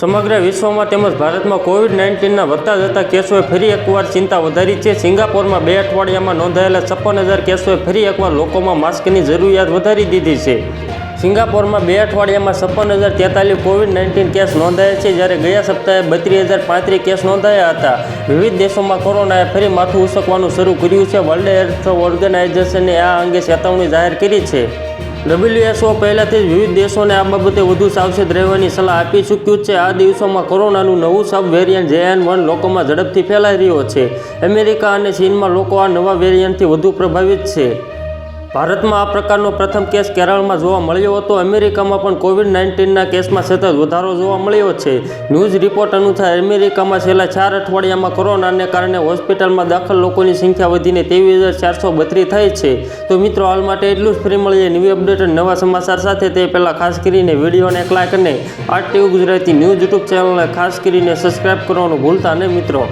સમગ્ર વિશ્વમાં તેમજ ભારતમાં કોવિડ નાઇન્ટીનના વધતા જતા કેસોએ ફરી એકવાર ચિંતા વધારી છે. સિંગાપોરમાં બે અઠવાડિયામાં નોંધાયેલા છપ્પન હજાર કેસોએ ફરી એકવાર લોકોમાં માસ્કની જરૂરિયાત વધારી દીધી છે. સિંગાપોરમાં બે અઠવાડિયામાં છપ્પન હજાર તેતાલીસ કોવિડ નાઇન્ટીન કેસ નોંધાયા છે, જ્યારે ગયા સપ્તાહે બત્રીસ હજાર પાંત્રીસ કેસ નોંધાયા હતા. વિવિધ દેશોમાં કોરોનાએ ફરી માથું ઉસકવાનું શરૂ કર્યું છે. વર્લ્ડ હેલ્થ ઓર્ગેનાઇઝેશને આ અંગે ચેતવણી જાહેર કરી છે. ડબ્લ્યુએચઓ પહેલાથી જ વિવિધ દેશોને આ બાબતે વધુ સાવચેત રહેવાની સલાહ આપી ચૂક્યું છે. આ દિવસોમાં કોરોનાનું નવું સબ વેરિયન્ટ જેએન વન લોકોમાં ઝડપથી ફેલાઈ રહ્યો છે. અમેરિકા અને ચીનમાં લોકો આ નવા વેરિયન્ટથી વધુ પ્રભાવિત છે. ભારતમાં આ પ્રકારનો પ્રથમ કેસ કેરળમાં જોવા મળ્યો હતો. અમેરિકામાં પણ કોવિડ નાઇન્ટીનના કેસમાં સતત વધારો જોવા મળ્યો છે. ન્યૂઝ રિપોર્ટ અનુસાર અમેરિકામાં છેલ્લા ચાર અઠવાડિયામાં કોરોનાને કારણે હોસ્પિટલમાં દાખલ લોકોની સંખ્યા વધીને ત્રેવીસ હજાર ચારસો બત્રીસ થઈ છે. તો મિત્રો, હાલ માટે એટલું જ ફ્રી મળીએ નવી અપડેટ અને નવા સમાચાર સાથે. તે પહેલાં ખાસ કરીને વિડીયોને એક લાઈક અને આરટીયુ ગુજરાતી ન્યૂઝ યુટ્યુબ ચેનલને ખાસ કરીને સબસ્ક્રાઈબ કરવાનું ભૂલતા નહીં મિત્રો.